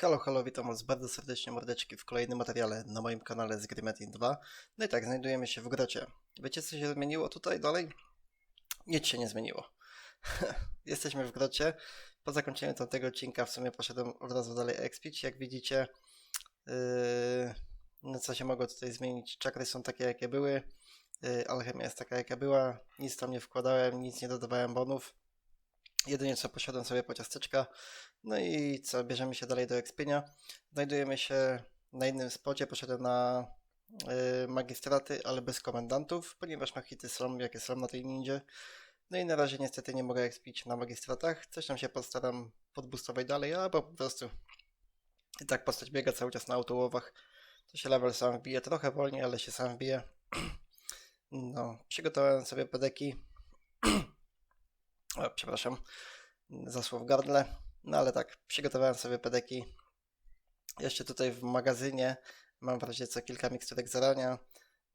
Halo, halo, witam was bardzo serdecznie mordeczki w kolejnym materiale na moim kanale z gry Metin 2. No i tak, znajdujemy się w grocie. Wiecie co się zmieniło tutaj dalej? Nic się nie zmieniło. Jesteśmy w grocie. Po zakończeniu tamtego odcinka w sumie poszedłem od razu dalej expić. Jak widzicie, yy, no co się mogło tutaj zmienić? Czakry są takie jakie były. Yy, alchemia jest taka jaka była. Nic tam nie wkładałem, nic nie dodawałem bonów. Jedynie co poszedłem sobie po ciasteczka. No i co, bierzemy się dalej do ekspienia. Znajdujemy się na innym spocie, poszedłem na y, magistraty, ale bez komendantów, ponieważ no hity są jakie są na tej nindzie. No i na razie niestety nie mogę ekspić na magistratach. Coś tam się postaram podbustować dalej, albo po prostu i tak postać biega cały czas na autołowach. To się level sam wbije, trochę wolniej, ale się sam wbije. No, przygotowałem sobie pedeki. o, przepraszam, zasło w gardle. No ale tak, przygotowałem sobie pedeki. Jeszcze tutaj w magazynie mam w razie co kilka miksturek zarania.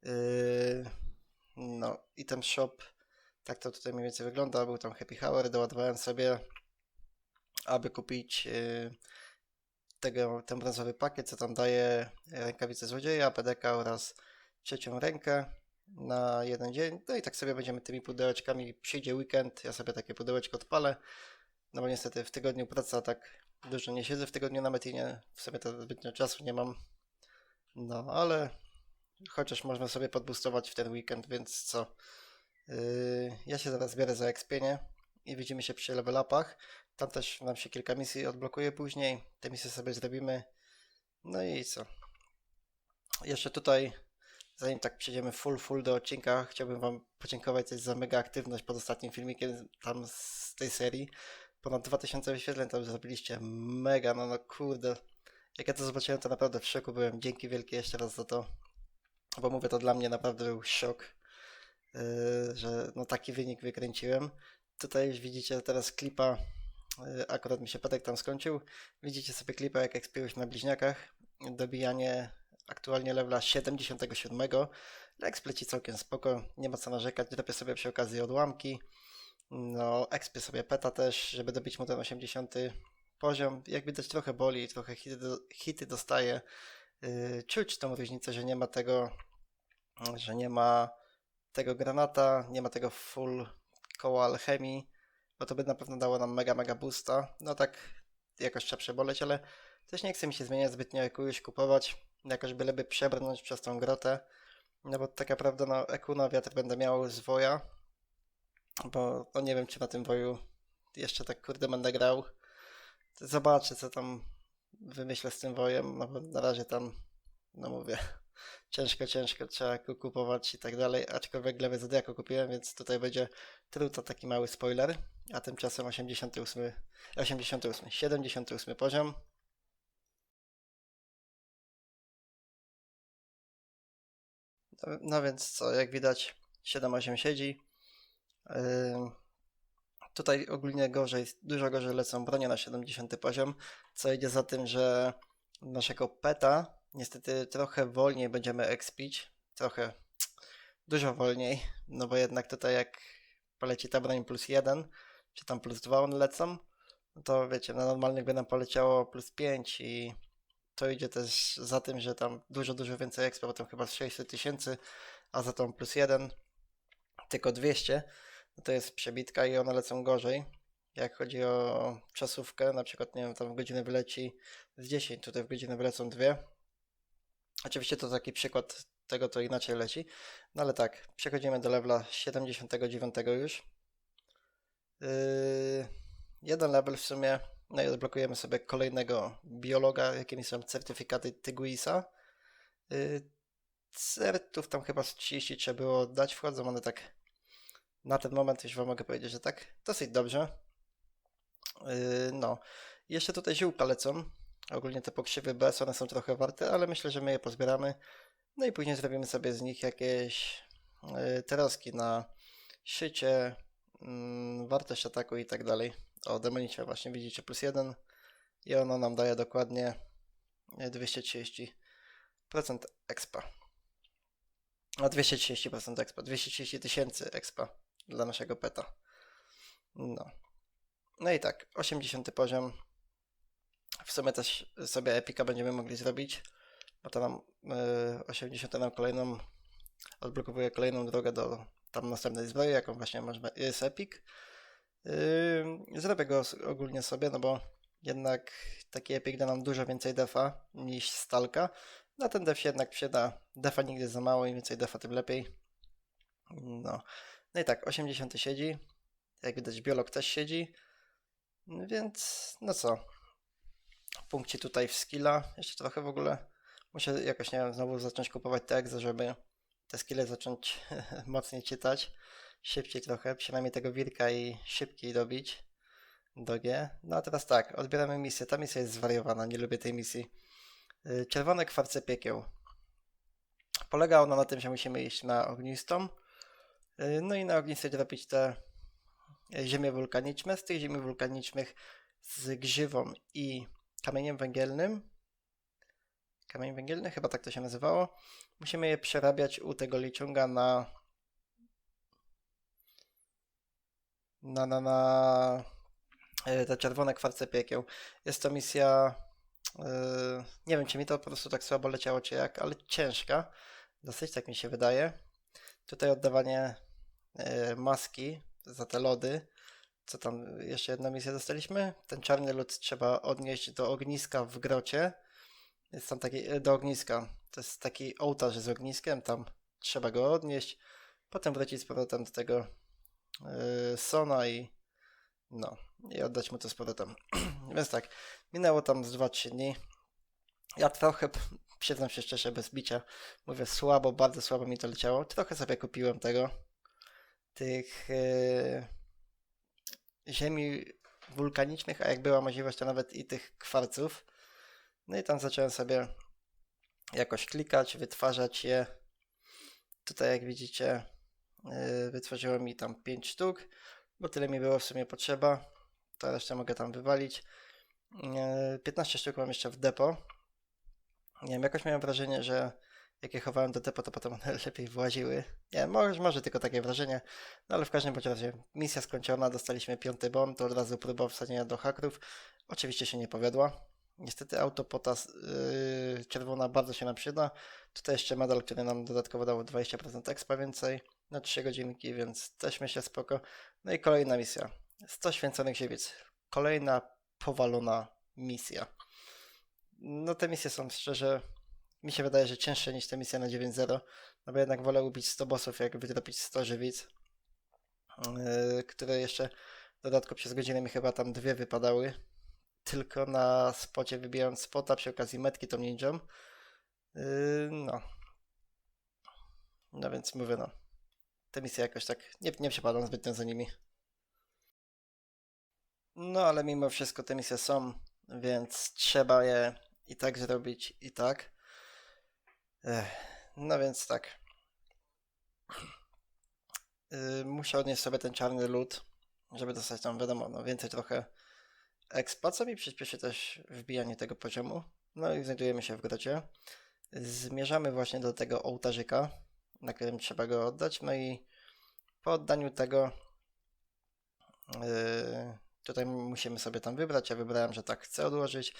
Yy, no, item shop. Tak to tutaj mniej więcej wygląda. Był tam happy hour, doładowałem sobie, aby kupić yy, tego, ten brązowy pakiet, co tam daje rękawice złodzieja, PDK oraz trzecią rękę na jeden dzień. No i tak sobie będziemy tymi pudełeczkami. Przyjdzie weekend, ja sobie takie pudełeczko odpalę. No bo niestety w tygodniu praca tak dużo nie siedzę w tygodniu na Metinie. W sobie to zbytnio czasu nie mam. No ale chociaż można sobie podbustować w ten weekend, więc co? Yy, ja się zaraz biorę za ekspienie i widzimy się przy level upach. Tam też nam się kilka misji odblokuje później. Te misje sobie zrobimy. No i co? Jeszcze tutaj, zanim tak przejdziemy full, full do odcinka, chciałbym Wam podziękować za mega aktywność pod ostatnim filmikiem tam z tej serii ponad 2000 wyświetleń tam zrobiliście. Mega, no, no kurde. Jak ja to zobaczyłem, to naprawdę w szoku byłem. Dzięki wielkie jeszcze raz za to. Bo mówię, to dla mnie naprawdę był szok, yy, że no taki wynik wykręciłem. Tutaj już widzicie teraz klipa, yy, akurat mi się Petek tam skończył. Widzicie sobie klipa, jak ekspiłeś na bliźniakach. Dobijanie aktualnie levela 77. Lex leci całkiem spoko, nie ma co narzekać. Dropię sobie przy okazji odłamki. No, ekspię sobie peta też, żeby dobić mu ten 80 poziom. Jak widać trochę boli, trochę hity, do, hity dostaje. Yy, czuć tą różnicę, że nie ma tego, że nie ma tego granata, nie ma tego full koła alchemii, bo to by na pewno dało nam mega, mega boosta. No tak jakoś trzeba przeboleć, ale też nie chce mi się zmieniać zbytnio jakąś kupować, jakoś byleby przebrnąć przez tą grotę. No bo tak naprawdę no, EQ na wiatr będę miał zwoja, bo no nie wiem, czy na tym boju jeszcze tak kurde będę grał. Zobaczę, co tam wymyślę z tym wojem, no bo na razie tam, no mówię, ciężko, ciężko trzeba kupować i tak dalej, aczkolwiek lewy Zodiaku kupiłem, więc tutaj będzie truto taki mały spoiler, a tymczasem 88, 88, 78 poziom. No, no więc co, jak widać 7-8 siedzi. Yy, tutaj ogólnie gorzej, dużo gorzej lecą bronie na 70 poziom, co idzie za tym, że naszego peta niestety trochę wolniej będziemy expić, trochę, dużo wolniej, no bo jednak tutaj jak poleci ta broń plus 1, czy tam plus 2 one lecą, no to wiecie, na normalnych by nam poleciało plus 5 i to idzie też za tym, że tam dużo, dużo więcej expa, bo tam chyba 600 tysięcy, a za tą plus 1 tylko 200, no to jest przebitka i one lecą gorzej. Jak chodzi o czasówkę, na przykład, nie wiem, tam w godzinę wyleci z 10, tutaj w godzinę wylecą dwie. Oczywiście to taki przykład tego, to inaczej leci. No ale tak, przechodzimy do levela 79 już. Yy, jeden level w sumie, no i odblokujemy sobie kolejnego biologa, jakimi są certyfikaty Tyguisa. Yy, certów tam chyba z 30 trzeba było dać, wchodzą one tak na ten moment już Wam mogę powiedzieć, że tak dosyć dobrze. Yy, no. Jeszcze tutaj ziółka lecą. Ogólnie te pokrzywy BS, one są trochę warte, ale myślę, że my je pozbieramy. No i później zrobimy sobie z nich jakieś yy, teroski na szycie, yy, wartość ataku i tak dalej. O, demonicie właśnie widzicie, plus jeden. I ono nam daje dokładnie 230% expa. A 230% expa, 230 tysięcy expa dla naszego peta. No. No i tak, 80 poziom. W sumie też sobie Epika będziemy mogli zrobić, bo to nam y, 80 nam kolejną, odblokowuje kolejną drogę do tam następnej zbroi, jaką właśnie można, jest Epic. Zrobię go ogólnie sobie, no bo jednak taki Epic da nam dużo więcej defa niż Stalka. Na ten def się jednak przyda. Defa nigdy za mało, im więcej defa, tym lepiej. No. No i tak, 80 siedzi. Jak widać, biolog też siedzi. Więc, no co. Punkcie tutaj w skilla. Jeszcze trochę w ogóle. Muszę jakoś, nie wiem, znowu zacząć kupować te egzy, żeby te skille zacząć mocniej czytać. Szybciej trochę, przynajmniej tego wilka i szybkiej dobić do G. No a teraz tak, odbieramy misję. Ta misja jest zwariowana, nie lubię tej misji. Y, Czerwone kwarce piekieł. Polega ona na tym, że musimy iść na ognistą. y, No i na ognistej dropić te ziemie wulkaniczne. Z tych ziemi wulkanicznych z grzywą i kamieniem węgielnym. Kamień węgielny, chyba tak to się nazywało. Musimy je przerabiać u tego liczunga na. Na, na, na y, te czerwone kwarce piekieł. Jest to misja. y, Nie wiem, czy mi to po prostu tak słabo leciało, czy jak, ale ciężka. Dosyć, tak mi się wydaje. Tutaj oddawanie y, maski za te lody. Co tam, jeszcze jedną misję dostaliśmy. Ten czarny lód trzeba odnieść do ogniska w grocie. Jest tam taki, e, do ogniska. To jest taki ołtarz z ogniskiem, tam trzeba go odnieść. Potem wrócić z powrotem do tego Sona i no, i oddać mu to z powrotem. Więc tak, minęło tam z 2-3 dni. Ja trochę, przyznam się szczerze, bez bicia, mówię słabo, bardzo słabo mi to leciało. Trochę sobie kupiłem tego, tych yy, ziemi wulkanicznych, a jak była możliwość, to nawet i tych kwarców. No i tam zacząłem sobie jakoś klikać, wytwarzać je. Tutaj, jak widzicie, yy, wytworzyło mi tam 5 sztuk, bo tyle mi było w sumie potrzeba. To resztę mogę tam wywalić. Yy, 15 sztuk mam jeszcze w depo. Nie wiem, jakoś miałem wrażenie, że jak je chowałem do depo, to potem one lepiej właziły. Nie może, może tylko takie wrażenie. No ale w każdym bądź razie misja skończona, dostaliśmy piąty bomb, to od razu próba wsadzenia do hakrów. Oczywiście się nie powiodła. Niestety autopotas yy, czerwona bardzo się nam przyda. Tutaj jeszcze medal, który nam dodatkowo dał 20% expa więcej na 3 godzinki, więc też myślę spoko. No i kolejna misja. 100 święconych dziewic. Kolejna powalona misja. No te misje są szczerze, mi się wydaje, że cięższe niż te misje na 9.0, no bo jednak wolę ubić 100 bossów, jak wydropić 100 żywic, yy, które jeszcze w dodatku przez godzinę mi chyba tam dwie wypadały tylko na spocie wybijając spota przy okazji metki tą ninją. Yy, no. No więc mówię no. Te misje jakoś tak nie, nie przepadam zbytnio za nimi. No ale mimo wszystko te misje są, więc trzeba je i tak zrobić i tak. Ech, no więc tak. Yy, muszę odnieść sobie ten czarny lód, żeby dostać tam wiadomo, no więcej trochę expa, co mi przyspieszy też wbijanie tego poziomu. No i znajdujemy się w grocie. Zmierzamy właśnie do tego ołtarzyka, na którym trzeba go oddać. No i po oddaniu tego yy, tutaj musimy sobie tam wybrać. Ja wybrałem, że tak chcę odłożyć.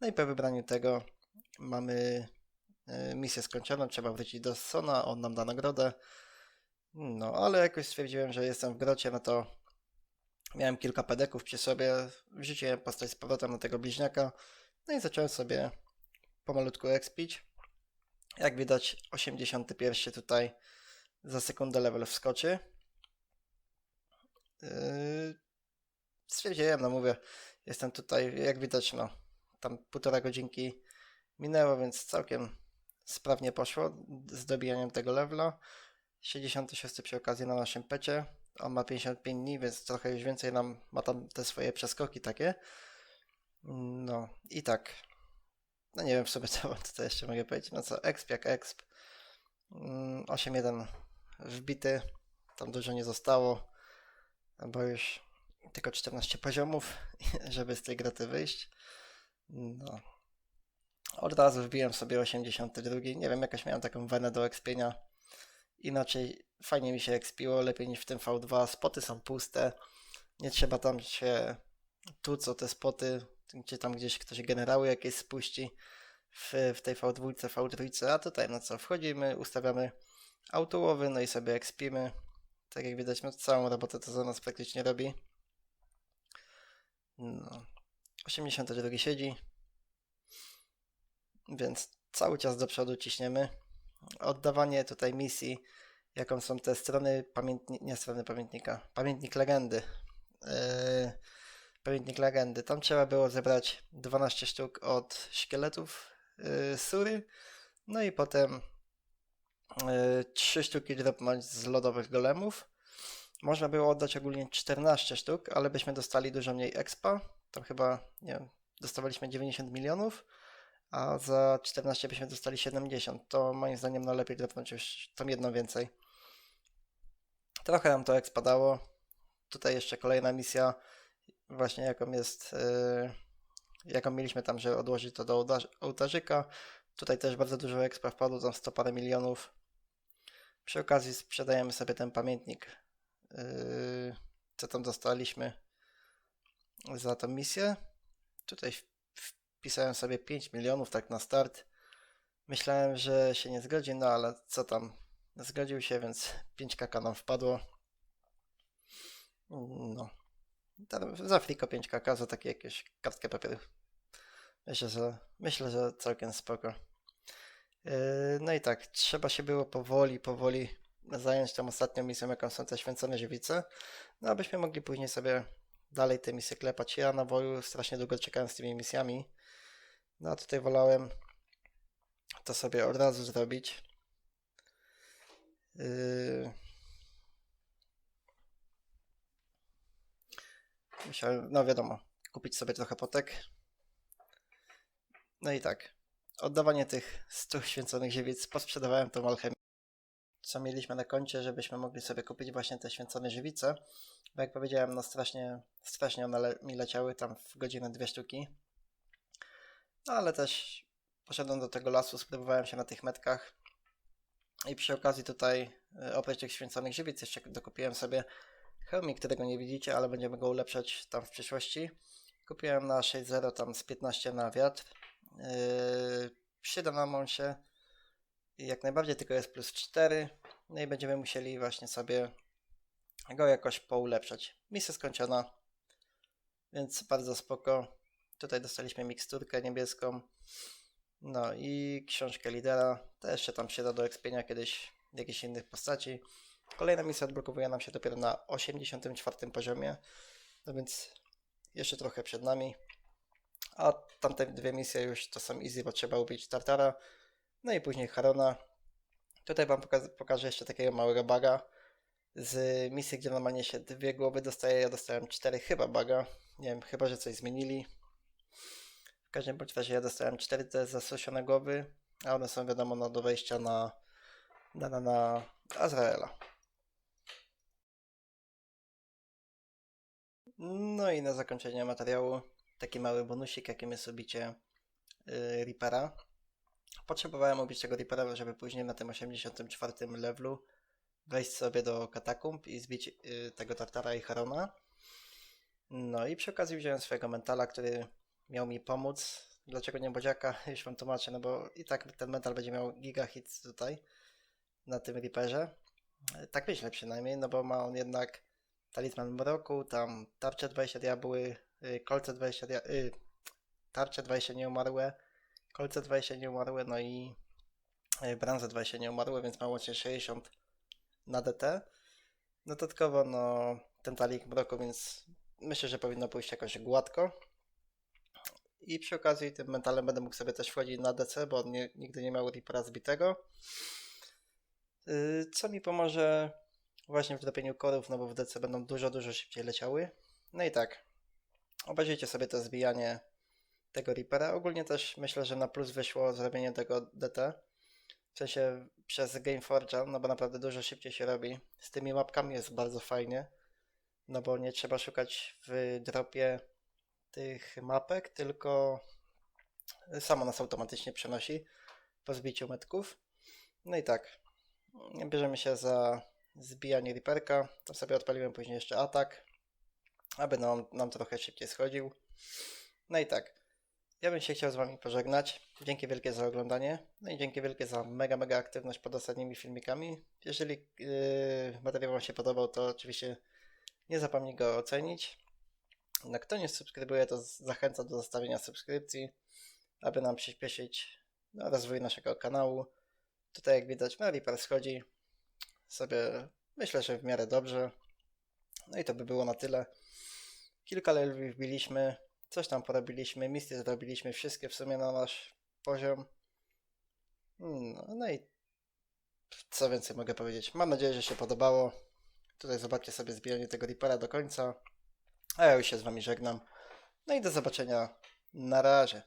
No i po wybraniu tego mamy yy, misję skończoną. Trzeba wrócić do Sona, on nam da nagrodę. No, ale jakoś stwierdziłem, że jestem w grocie, no to Miałem kilka pedeków przy sobie, wrzuciłem postać z powrotem na tego bliźniaka, no i zacząłem sobie pomalutku expić. Jak widać 81 tutaj za sekundę level wskoczy. Yy, stwierdziłem, no mówię, jestem tutaj, jak widać, no tam półtora godzinki minęło, więc całkiem sprawnie poszło z dobijaniem tego levela. 66 przy okazji na naszym pecie. On ma 55 dni, więc trochę już więcej nam ma tam te swoje przeskoki takie. No i tak. No nie wiem w sobie co tutaj jeszcze mogę powiedzieć. No co, exp jak exp. Mm, 8.1 wbity. Tam dużo nie zostało, bo już tylko 14 poziomów, żeby z tej graty wyjść. No. Od razu wbiłem sobie 82. Nie wiem, jakoś miałem taką wenę do expienia. Inaczej fajnie mi się expiło, lepiej niż w tym V2. Spoty są puste. Nie trzeba tam się tu co te spoty gdzie tam gdzieś ktoś generały jakieś spuści w, w tej V2, V3, a tutaj no co, wchodzimy, ustawiamy autołowy, no i sobie ekspimy. Tak jak widać, no całą robotę to za nas praktycznie robi. No. 82 siedzi. Więc cały czas do przodu ciśniemy. Oddawanie tutaj misji, jaką są te strony pamiętnika, nie strony pamiętnika, pamiętnik legendy. Yy, pamiętnik legendy. Tam trzeba było zebrać 12 sztuk od szkieletów yy, Sury. No i potem yy, 3 sztuki dropnąć z lodowych golemów. Można było oddać ogólnie 14 sztuk, ale byśmy dostali dużo mniej expa. Tam chyba, nie wiem, dostawaliśmy 90 milionów, a za 14 byśmy dostali 70. To moim zdaniem no lepiej dropnąć już tam jedno więcej. Trochę nam to expa dało. Tutaj jeszcze kolejna misja, właśnie jaką jest, yy, jaką mieliśmy tam, że odłożyć to do ołtarz- ołtarzyka. Tutaj też bardzo dużo expa wpadło, tam 100 parę milionów. Przy okazji sprzedajemy sobie ten pamiętnik, yy, co tam dostaliśmy za tą misję. Tutaj wpisałem sobie 5 milionów tak na start. Myślałem, że się nie zgodzi, no ale co tam, zgodził się, więc 5 kaka nam wpadło. No. Za friko 5 kaka, za takie jakieś kartkę papieru. Myślę, że, myślę, że całkiem spoko. Yy, No i tak, trzeba się było powoli, powoli zająć tą ostatnią misją, jaką są te święcone żywice, no abyśmy mogli później sobie dalej te misje klepać. Ja na woju strasznie długo czekałem z tymi misjami, no a tutaj wolałem to sobie od razu zrobić. Yy... Musiałem, no wiadomo, kupić sobie trochę potek. No i tak, oddawanie tych 100 święconych dziewic, posprzedawałem tą alchemię, co mieliśmy na koncie, żebyśmy mogli sobie kupić właśnie te święcone żywice. Bo jak powiedziałem, no strasznie, strasznie one le mi leciały tam w godzinę dwie sztuki. No ale też poszedłem do tego lasu, spróbowałem się na tych metkach. I przy okazji tutaj, y, oprócz tych święconych żywic, jeszcze dokupiłem sobie hełmik, którego nie widzicie, ale będziemy go ulepszać tam w przyszłości. Kupiłem na 6.0 tam z 15 na wiatr. Yy, przyda nam on się jak najbardziej, tylko jest plus 4. No i będziemy musieli właśnie sobie go jakoś poulepszać. Misja skończona, więc bardzo spoko. Tutaj dostaliśmy miksturkę niebieską. No i książkę lidera. Też się tam przyda do ekspienia kiedyś jakichś innych postaci. Kolejna misja odblokowuje nam się dopiero na 84 poziomie. No więc jeszcze trochę przed nami. A tamte dwie misje już to są easy, bo trzeba ubić Tartara. No i później Harona. Tutaj Wam pokaż pokażę jeszcze takiego małego baga. Z misji, gdzie normalnie się dwie głowy dostaje, ja dostałem cztery chyba baga. Nie wiem, chyba, że coś zmienili. W każdym bądź razie ja dostałem cztery te zasuszone głowy, a one są wiadomo no, do wejścia na, na, na, na Azraela. No i na zakończenie materiału taki mały bonusik, jakim jest ubicie yy, Reapera. Potrzebowałem ubić tego Reapera, żeby później na tym 84 levelu wejść sobie do katakumb i zbić yy, tego Tartara i Harona. No i przy okazji wziąłem swojego mentala, który miał mi pomóc. Dlaczego nie Bodziaka? Już wam tłumaczę, no bo i tak ten mental będzie miał giga hits tutaj na tym Reaperze. Tak myślę przynajmniej, no bo ma on jednak Talizman Mroku, tam tarcze 20 diabły, y, kolce 20 dia- y, tarcze 20 nieumarłe, kolce 20 nieumarłe, no i y, branże 20 nieumarłe, więc ma łącznie 60 na DT. Dodatkowo no ten talik mroku, więc myślę, że powinno pójść jakoś gładko. I przy okazji tym mentalem będę mógł sobie też wchodzić na DC, bo on nie, nigdy nie miał Reapera zbitego. Y, Co mi pomoże właśnie w dropieniu korów, no bo w DC będą dużo, dużo szybciej leciały. No i tak, obejrzyjcie sobie to zbijanie tego Reapera. Ogólnie też myślę, że na plus wyszło zrobienie tego DT. W sensie przez Gameforge'a, no bo naprawdę dużo szybciej się robi. Z tymi mapkami jest bardzo fajnie, no bo nie trzeba szukać w dropie tych mapek, tylko samo nas automatycznie przenosi po zbiciu metków. No i tak, bierzemy się za zbijanie Reaperka. To sobie odpaliłem później jeszcze atak, aby nam, nam trochę szybciej schodził. No i tak, ja bym się chciał z Wami pożegnać. Dzięki wielkie za oglądanie. No i dzięki wielkie za mega, mega aktywność pod ostatnimi filmikami. Jeżeli yy, materiał Wam się podobał, to oczywiście nie zapomnij go ocenić. No, kto nie subskrybuje, to zachęcam do zostawienia subskrypcji, aby nam przyspieszyć no, rozwój naszego kanału. Tutaj jak widać, no Reaper schodzi sobie, myślę, że w miarę dobrze. No i to by było na tyle. Kilka leveli wbiliśmy, coś tam porobiliśmy, misje zrobiliśmy, wszystkie w sumie na nasz poziom. No, no i co więcej mogę powiedzieć. Mam nadzieję, że się podobało. Tutaj zobaczcie sobie zbieranie tego Reapera do końca. A ja już się z Wami żegnam. No i do zobaczenia. Na razie.